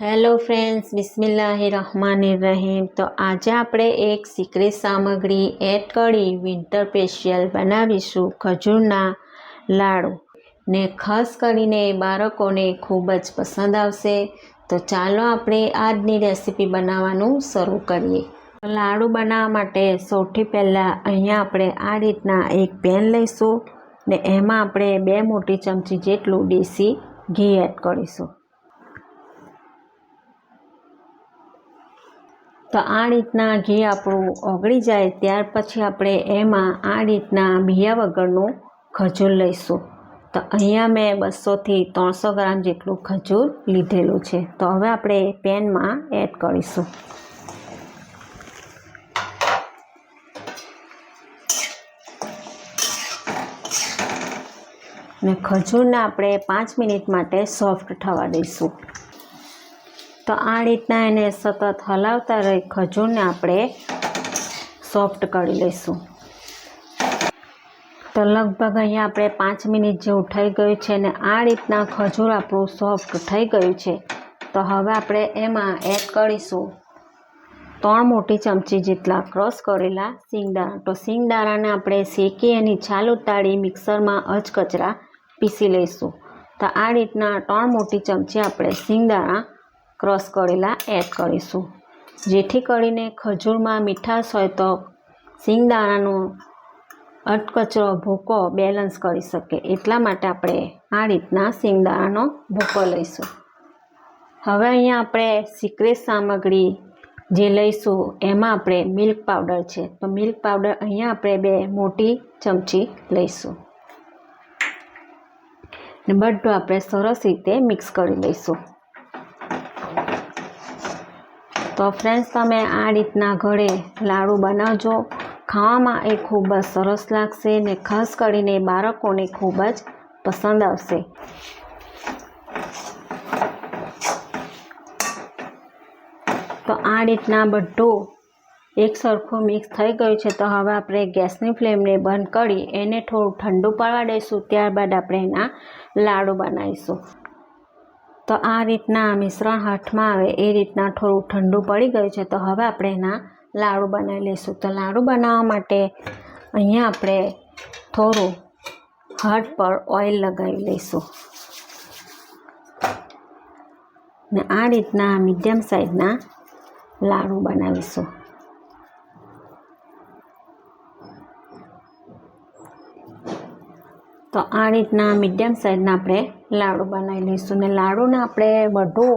Hello friends બિસ્મિલ્લાહિ રહમાન રહીમ તો આજે આપણે એક સિક્રેટ સામગ્રી એડ કરી વિન્ટર સ્પેશિયલ બનાવીશું, ખજૂરના લાડુ. ને ખાસ કરીને બાળકોને ખૂબ જ પસંદ આવશે. તો ચાલો આપણે આજની રેસીપી બનાવવાનું શરૂ કરીએ. લાડુ બનાવવા માટે સૌથી પહેલાં અહીંયા આપણે આ રીતના એક પેન લઈશું ને એમાં આપણે બે મોટી ચમચી જેટલું દેશી ઘી એડ કરીશું. તો આ રીતના ઘી આપણું ઓગળી જાય ત્યાર પછી આપણે એમાં આ રીતના બિયા વગરનું ખજૂર લઈશું. તો અહીંયા મેં બસોથી ત્રણસો ગ્રામ જેટલું ખજૂર લીધેલું છે. તો હવે આપણે પેનમાં એડ કરીશું. ને ખજૂરને આપણે પાંચ મિનિટ માટે સોફ્ટ થવા દઈશું. તો આ રીતના એને સતત હલાવતા રહી ખજૂરને આપણે સોફ્ટ કરી લઈશું. તો લગભગ અહીંયા આપણે પાંચ મિનિટ જેવું થઈ ગયું છે ને આ રીતના ખજૂર આપણું સોફ્ટ થઈ ગયું છે. તો હવે આપણે એમાં એડ કરીશું ત્રણ મોટી ચમચી જેટલા ક્રોસ કરેલા સિંગદાણા તો સિંગદાણાને આપણે શેકી એની છાલ ઉતારી મિક્સરમાં અજકચરા પીસી લઈશું. તો આ રીતના ત્રણ મોટી ચમચી આપણે સિંગદાણા ક્રશ કરેલા એડ કરીશું. જેથી કરીને ખજૂરમાં મીઠાશ હોય તો સિંગદાણાનો અટકચરો ભૂકો બેલેન્સ કરી શકે. એટલા માટે આપણે આ રીતના સિંગદાણાનો ભૂકો લઈશું. હવે અહીંયા આપણે સિક્રેટ સામગ્રી જે લઈશું, એમાં આપણે મિલ્ક પાવડર છે. તો મિલ્ક પાવડર અહીંયા આપણે બે મોટી ચમચી લઈશું. બધું આપણે સરસ રીતે મિક્સ કરી લઈશું. તો ફ્રેન્ડ્સ તમે આ રીતના ઘરે લાડુ બનાવજો. ખાવામાં એ ખૂબ જ સરસ લાગશે ને ખાસ કરીને બાળકોને ખૂબ જ પસંદ આવશે. તો આ રીતના બધું એક સરખું મિક્સ થઈ ગયું છે. તો હવે આપણે ગેસની ફ્લેમને બંધ કરી એને થોડું ઠંડુ પડવા દઈશું. ત્યારબાદ આપણે એના લાડુ બનાવીશું. તો આ રીતના મિશ્રણ હાથમાં આવે, એ રીતના થોડું ઠંડુ પડી ગયું છે, તો હવે આપણે એના લાડુ બનાવી લઈશું. તો લાડુ બનાવવા માટે અહીંયા આપણે થોડું હાથ પર ઓઇલ લગાવી લઈશું. ને આ રીતના મીડિયમ સાઇઝના લાડુ બનાવીશું. તો આ રીતના મીડિયમ સાઇઝના આપણે લાડુ બનાવી લઈશું. ને લાડુને આપણે વધુ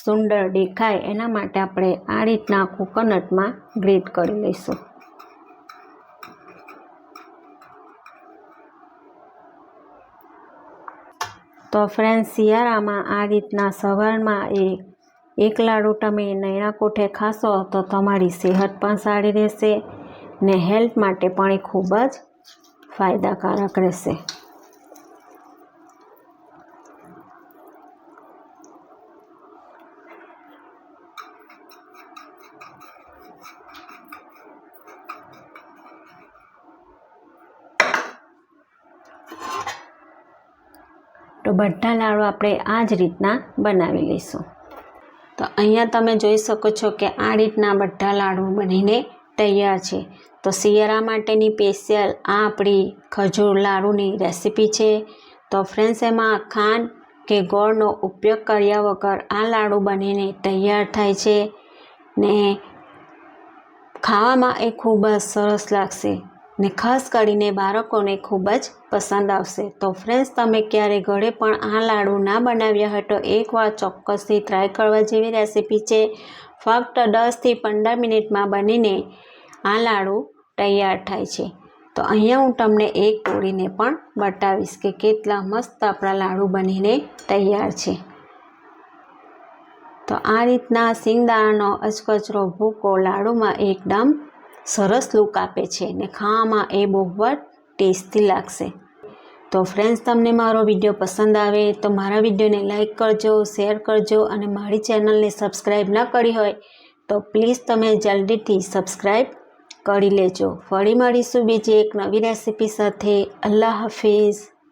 સુંદર દેખાય એના માટે આપણે આ રીતના કોકોનટમાં ગ્રેટ કરી લઈશું. તો ફ્રેન્ડ શિયાળામાં આ રીતના સવારમાં એ એક લાડુ તમે નૈણા કોઠે ખાશો તો તમારી સેહત પણ સારી રહેશે ને હેલ્થ માટે પણ એ ખૂબ જ ફાયદાકારક રહેશે. તો બધા લાડુ આપણે આ જ રીતના બનાવી લઈશું. તો અહીંયા તમે જોઈ શકો છો કે આ રીતના બધા લાડુ બનીને તૈયાર છે. તો શિયાળા માટેની સ્પેશિયલ આ આપણી ખજૂર લાડુની રેસીપી છે. તો ફ્રેન્ડ્સ, એમાં ખાંડ કે ગોળનો ઉપયોગ કર્યા વગર આ લાડુ બનીને તૈયાર થાય છે ને ખાવામાં એ ખૂબ જ સરસ લાગશે. ને ખાસ કરીને બાળકોને ખૂબ જ પસંદ આવશે. તો ફ્રેન્ડ્સ તમે ક્યારે ઘરે પણ આ લાડુ ના બનાવ્યા હોય તો એકવાર ચોક્કસથી ટ્રાય કરવા જેવી રેસીપી છે. ફક્ત દસથી પંદર મિનિટમાં બનીને આ લાડુ તૈયાર થાય છે. તો અહીંયા હું તમને એક તોડીને પણ બતાવીશ કે કેટલા મસ્ત આપણા લાડુ બનીને તૈયાર છે. તો આ રીતના સિંગદાણાનો અચકચરો ભૂકો લાડુમાં એકદમ સરસ લુક આપે છે ને ખાવામાં એ બહુ જ ટેસ્ટી લાગશે. તો ફ્રેન્ડ્સ તમને મારો વીડિયો પસંદ આવે તો મારા વિડીયોને લાઇક કરજો શેર કરજો અને મારી ચેનલને સબસ્ક્રાઈબ ન કરી હોય તો પ્લીઝ તમે જલ્દીથી સબસ્ક્રાઈબ કરી લેજો. ફરી મળીશું બીજી એક નવી રેસીપી સાથે. અલ્લાહ હાફિઝ.